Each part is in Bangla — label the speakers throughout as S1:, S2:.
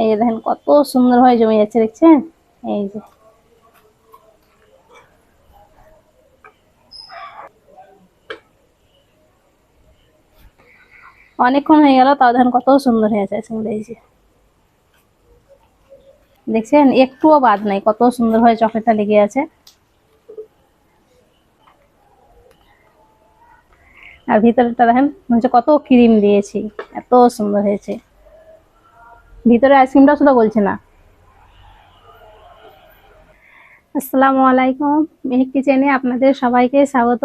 S1: এই যে দেখেন কত সুন্দর হয়ে জমে যাচ্ছে, দেখছেন? এই যে। অনেকক্ষণ হয়ে গেল, তাও দেখেন কত সুন্দর হয়েছে এই যে। দেখছেন? একটুও বাদ নাই, কত সুন্দর হয়ে চকলেটটা লেগে আছে। আর ভিতরটা দেখেন, হচ্ছে কত ক্রিম দিয়েছি, এত সুন্দর হয়েছে। ভিতরে আইসক্রিমটা শুধু বলছে না। আসসালামু আলাইকুম, মেহেক কিচেনে আপনাদের সবাইকে স্বাগত।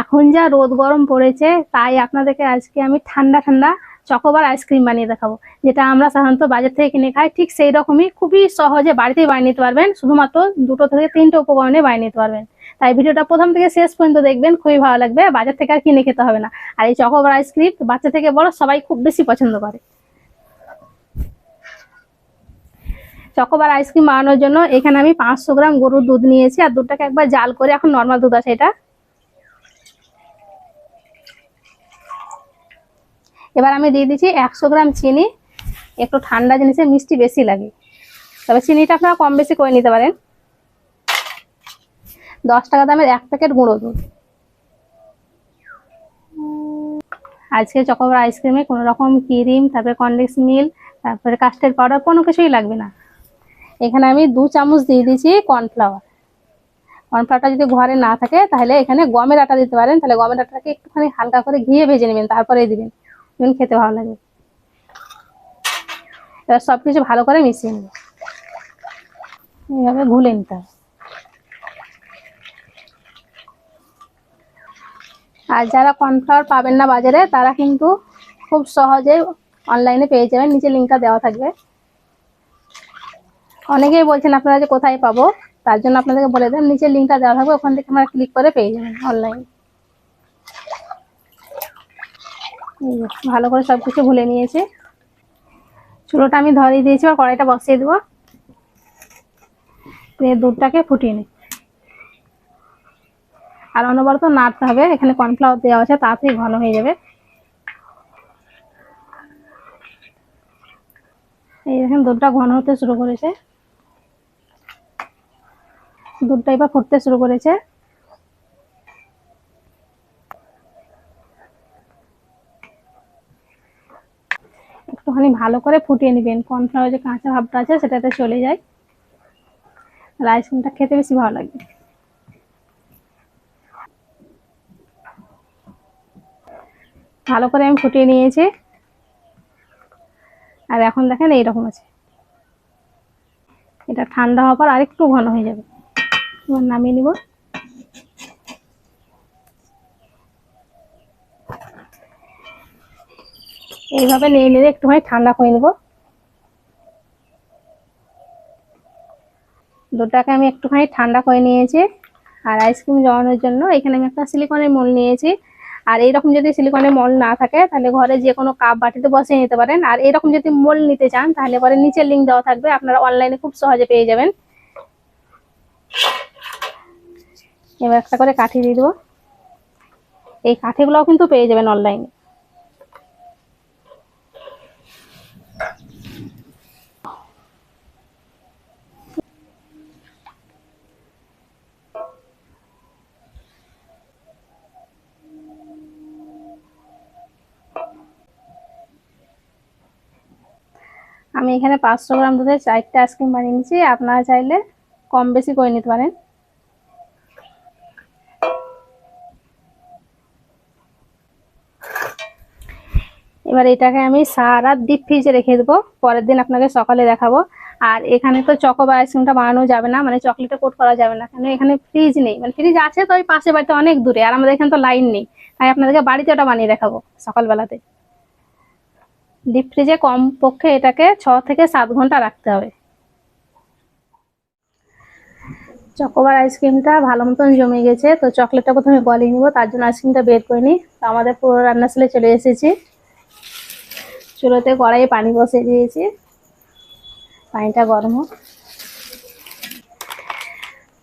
S1: এখন যা রোদ গরম পড়েছে, তাই আপনাদেরকে আজকে আমি ঠান্ডা ঠান্ডা চকোবার আইসক্রিম বানিয়ে দেখাবো, যেটা আমরা সাধারণত বাজার থেকে কিনে খাই। ঠিক সেই রকমই খুবই সহজে বাড়িতেই বানিয়ে নিতে পারবেন, শুধুমাত্র দুটো থেকে তিনটে উপকরণে বানিয়ে নিতে পারবেন। তাই ভিডিওটা প্রথম থেকে শেষ পর্যন্ত দেখবেন, খুবই ভালো লাগবে। বাজার থেকে আর কিনে খেতে হবে না। আর এই চকোবার আইসক্রিম বাচ্চা থেকে বড় সবাই খুব বেশি পছন্দ করে। চকোবার আইসক্রিম বানানোর জন্য এখানে আমি পাঁচশো গ্রাম গরুর দুধ নিয়েছি আর দুধটাকে একবার জাল করে এখন নর্মাল দুধ আছে এটা। এবার আমি দিয়ে দিচ্ছি একশো গ্রাম চিনি, একটু ঠান্ডা জিনিসে মিষ্টি বেশি লাগে। তবে চিনিটা আপনারা কম বেশি করে নিতে পারেন। দশ টাকা দামের এক প্যাকেট গুঁড়ো দুধ। আজকে চকোবার আইসক্রিমে কোনো রকম ক্রিম, তারপরে কনডেক্স মিল, তারপরে কাস্টার্ড পাউডার কোনো কিছুই লাগবে না। এখানে আমি দু চামচ দিয়ে দিয়েছি কর্নফ্লাওয়ার। কর্নফ্লাওয়ারটা যদি ঘরে না থাকে, তাহলে এখানে গমের আটা দিতে পারেন। তাহলে গমের আটাটাকে একটুখানি হালকা করে ঘিয়ে ভেজে নেবেন তারপরে দিবেন। দেখুন খেতে ভালো লাগে। এবার সব কিছু ভালো করে মিশিয়ে নেব। এইভাবে ঘুলে নিতে হবে। আর যারা কর্নফ্লাওয়ার পাবেন না বাজারে, তারা কিন্তু খুব সহজে অনলাইনে পেয়ে যাবেন। নিচে লিঙ্কটা দেওয়া থাকবে। অনেকেই বলছেন আপনারা যে কোথায় পাবো, তার জন্য আপনাদেরকে বলে দেন নিচে লিঙ্কটা দেওয়া থাকবে, ওখান থেকে আপনারা ক্লিক করে পেয়ে যাবেন অনলাইন ভালো করে সব কিছু ভুলে নিয়েছি। চুলোটা আমি ধরিয়ে দিয়েছি আর কড়াইটা বসিয়ে দেবো। দুধটাকে ফুটিয়ে নিই। আর অনবরত নাড়তে হবে, এখানে কর্নফ্লাওয়ার দেওয়া আছে, তাড়াতাড়ি ঘন হয়ে যাবে। এই দেখেন দুধটা ঘন হতে শুরু করেছে। দুধটা এবার ফুটতে শুরু করেছে। একটুখানি ভালো করে ফুটিয়ে নেবেন। কর্নফ্লাওয়ার যে কাঁচা ভাবটা আছে, সেটাতে চলে যায়। আর আইসক্রিমটা খেতে বেশি ভালো লাগবে ভালো করে আমি ফুটিয়ে নিয়েছি। আর এখন দেখেন এইরকম আছে। এটা ঠান্ডা হওয়ার পর আরেকটু ঘন হয়ে যাবে। নামিয়ে নিব। এইভাবে নিয়ে নিলে একটুখানি ঠান্ডা করে নেব। দুটাকে আমি একটুখানি ঠান্ডা করে নিয়েছি আর আইসক্রিম জমানোর জন্য এখানে আমি একটা সিলিকনের মোল নিয়েছি। আর এইরকম যদি সিলিকনের মোল না থাকে, তাহলে ঘরে যে কোনো কাপ বাটিতে বসিয়ে নিতে পারেন। আর এরকম যদি মোল নিতে চান, তাহলে পরে নিচের লিঙ্ক দেওয়া থাকবে, আপনারা অনলাইনে খুব সহজে পেয়ে যাবেন। এবার একটা করে কাঠি দিয়ে দেবো। এই কাঠিগুলোও কিন্তু পেয়ে যাবেন অনলাইনে আমি এখানে পাঁচশো গ্রাম দুধের চারটে আইসক্রিম বানিয়ে নিচ্ছি। আপনারা চাইলে কম বেশি করে নিতে পারেন। এবার এটাকে আমি সারা ডিপ ফ্রিজে রেখে দেবো। পরের দিন আপনাকে সকালে দেখাবো। আর এখানে তো চকোবার আইসক্রিমটা বানানো যাবে না মানে চকলেটে কোট করা যাবে না। কেন এখানে ফ্রিজ নেই। মানে ফ্রিজ আছে তো ওই পাশে বাড়িতে অনেক দূরে, আর আমাদের এখানে তো লাইন নেই। তাই আপনাদেরকে বাড়িতে ওটা বানিয়ে দেখাবো সকালবেলাতে। ডিপ ফ্রিজে কম পক্ষে এটাকে ছ থেকে সাত ঘণ্টা রাখতে হবে। চকোবার আইসক্রিমটা ভালো মতন জমে গেছে, তো চকলেটটা প্রথমে গলিয়ে নিব, তার জন্য আইসক্রিমটা বের করে নিই। তো আমাদের পুরো রান্নাশালে চলে এসেছি। চুলোতে কড়াইয়ে পানি বসিয়ে দিয়েছি। পানিটা গরম হোক।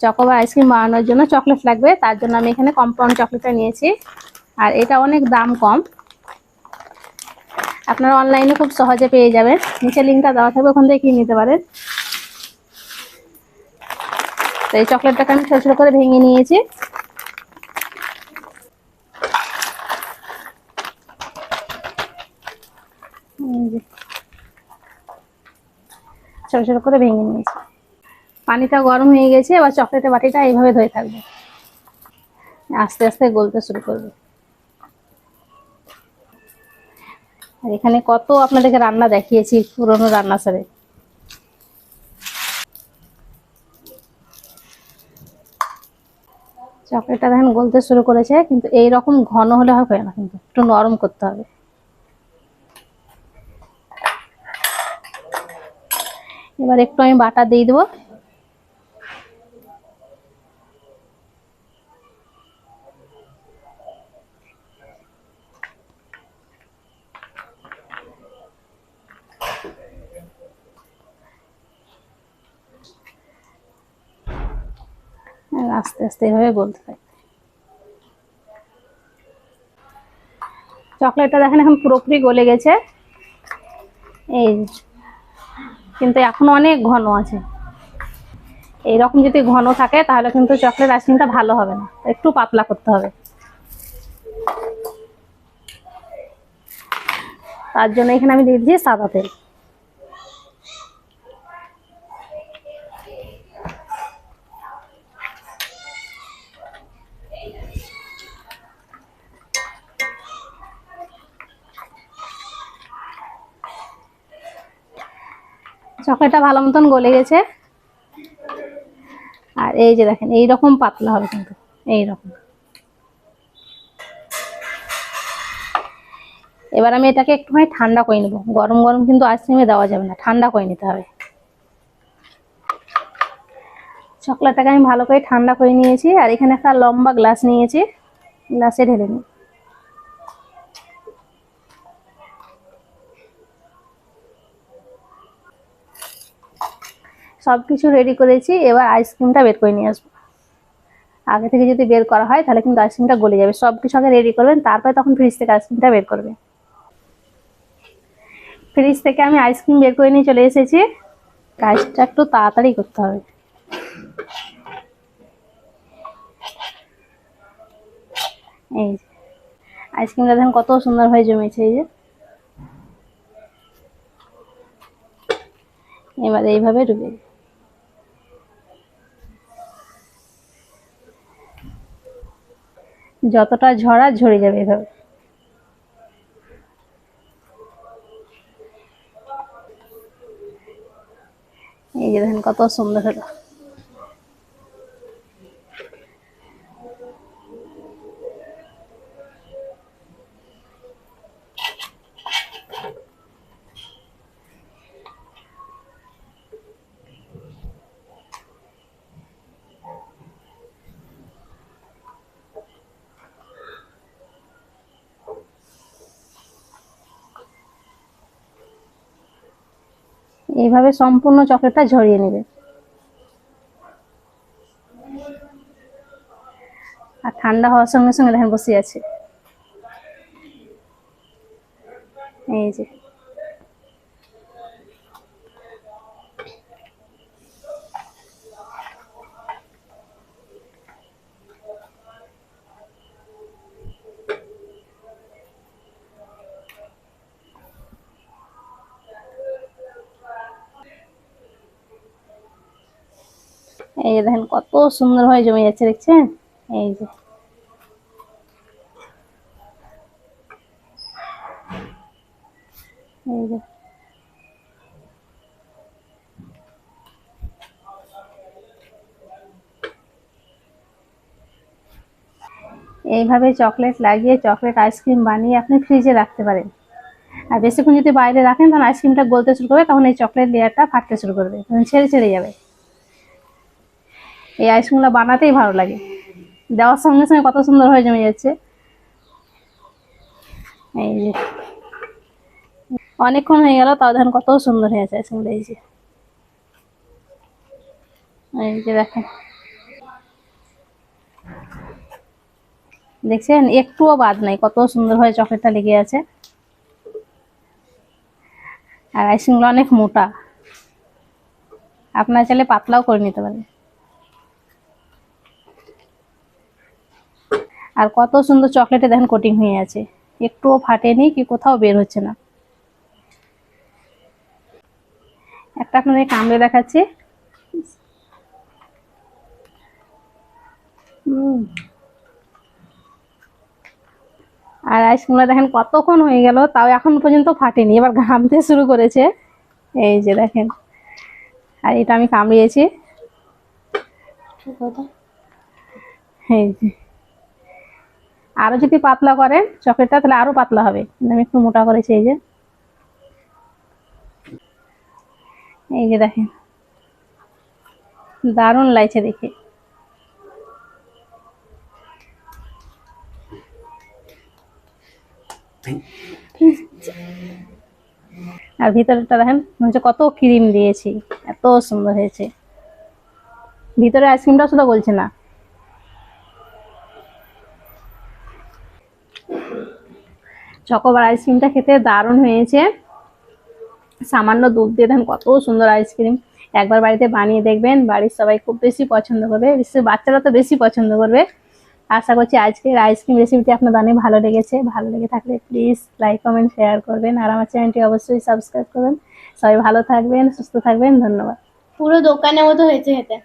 S1: চকোবার আইসক্রিম বানানোর জন্য চকলেট লাগবে, তার জন্য আমি এখানে কম্পাউন্ড চকলেটটা নিয়েছি। আর এটা অনেক দাম কম। আপনারা অনলাইনে খুব সহজে পেয়ে যাবেন। নিচে লিঙ্কটা দেওয়া থাকবে, ওখান থেকে কিনে নিতে পারেন। তো এই চকলেটটাকে আমি ছোটো ছোটো করে ভেঙে নিয়েছি। ছোটো ছোটো করে ভেঙে নিয়েছি। পানিটা গরম হয়ে গেছে, এবার চকলেটের বাটিটা এইভাবে ধরে থাকবে। আস্তে আস্তে গলতে শুরু করবে। আর এখানে কত আপনাদেরকে রান্না দেখিয়েছি, পুরোনো রান্না সারে চকলেটটা দেখেন গলতে শুরু করেছে, কিন্তু এই রকম ঘন হলে হবে না, কিন্তু একটু নরম করতে হবে। এবার একটু আমি বাটার দিয়ে দেবো। আস্তে আস্তে এভাবে বলতে থাকবে চকলেটটা দেখেন এখন পুরোপুরি গলে গেছে। এই। কিন্তু এখন অনেক ঘন আছে। এইরকম যদি ঘন থাকে, তাহলে কিন্তু চকলেট আইসক্রিমটা ভালো হবে না। একটু পাতলা করতে হবে। তার জন্য এখানে আমি দিয়ে দিচ্ছি সাদা তেল। চকলেটটা ভালো মতন গলে গেছে। আর এই যে দেখেন এই রকম পাতলা হবে কিন্তু এই রকম এবার আমি এটাকে একটুখানি ঠান্ডা করে নেব। গরম গরম কিন্তু আইসক্রিমে দেওয়া যাবে না, ঠান্ডা করে নিতে হবে। চকলেটটাকে আমি ভালো করে ঠান্ডা করে নিয়েছি, আর এখানে একটা লম্বা গ্লাস নিয়েছি, গ্লাসে ঢেলে নিই। সব কিছু রেডি করেছি, এবার আইসক্রিমটা বের করে নিয়ে আসব। আগে থেকে যদি বের করা হয়, তাহলে কিন্তু আইসক্রিমটা গলে যাবে। সব কিছু আগে রেডি করবেন, তারপরে তখন ফ্রিজ থেকে আইসক্রিমটা বের করবে। ফ্রিজ থেকে আমি আইসক্রিম বের করে নিয়ে চলে এসেছি। কাজটা একটু তাড়াতাড়ি করতে হবে। এই যে আইসক্রিমটা দেখেন কত সুন্দর হয়ে জমেছে এই যে। এবার এইভাবে ডুবে যতটা ঝরা ঝরে যাবে এভাবে এই যে দেখেন কত সুন্দর হলো। এইভাবে সম্পূর্ণ চকলেটটা ঝরিয়ে নেবে। আর ঠান্ডা হওয়ার সঙ্গে সঙ্গে দেখেন বসে আছে। এই যে। এই যে দেখেন কত সুন্দর হয়ে জমে যাচ্ছে, দেখছেন? এই যে। এই যে। এইভাবে চকলেট লাগিয়ে চকলেট আইসক্রিম বানিয়ে আপনি ফ্রিজে রাখতে পারেন। আর বেশিক্ষণ যদি বাইরে রাখেন, তখন আইসক্রিমটা গলতে শুরু করবে, তখন এই চকলেট লেয়ারটা ফাটতে শুরু করবে, তখন ছেড়ে ছেড়ে যাবে। এই আইসক্রিমগুলো বানাতেই ভালো লাগে। দেওয়ার সঙ্গে সঙ্গে কত সুন্দর হয়ে জমে যাচ্ছে। এই যে। অনেকক্ষণ হয়ে গেল, তাও দেখেন কত সুন্দর হয়েছে আইসক্রিমটা এই যে। এই যে দেখেন। দেখছেন? একটুও বাদ নাই, কত সুন্দর হয়ে চকলেটটা লেগে আছে। আর আইসক্রিমগুলো অনেক মোটা। আপনার চাইলে পাতলাও করে নিতে পারেন। আর কত সুন্দর চকলেটে দেখেন কোটিং হয়ে আছে। একটুও ফাটেনি কি কোথাও বের হচ্ছে না। একটা আপনাদের কামড়ে দেখাচ্ছি। আর আইসক্রিমগুলো দেখেন কতক্ষণ হয়ে গেল তাও এখন পর্যন্ত ফাটেনি এবার ঘামতে শুরু করেছে। এই যে দেখেন আর এটা আমি কামড়িয়েছি। এই যে। আরও যদি পাতলা করেন চকলেটটা, তাহলে আরও পাতলা হবে। আমি একটু মোটা করেছি, এই যে। এই যে দেখেন। দারুণ লাগছে দেখে। আর ভিতরটা দেখেন হচ্ছে কত ক্রিম দিয়েছি, এত সুন্দর হয়েছে। ভিতরে আইসক্রিমটা শুধু বলছে না। চকোবার আইসক্রিমটা খেতে দারুণ হয়েছে। সামান্য দুধ দিয়ে দেন, কত সুন্দর আইসক্রিম একবার বাড়িতে বানিয়ে দেখবেন, বাড়ির সবাই খুব বেশি পছন্দ করবে বিশেষ বাচ্চারা তো বেশি পছন্দ করবে। আশা করছি আজকের আইসক্রিম রেসিপিটি আপনাদের অনেক ভালো লেগেছে। ভালো লেগে থাকলে প্লিজ লাইক কমেন্ট শেয়ার করবেন। আর আমার চ্যানেলটি অবশ্যই সাবস্ক্রাইব করবেন। সবাই ভালো থাকবেন, সুস্থ থাকবেন, ধন্যবাদ।
S2: পুরো দোকানের মতো হয়েছে খেতে।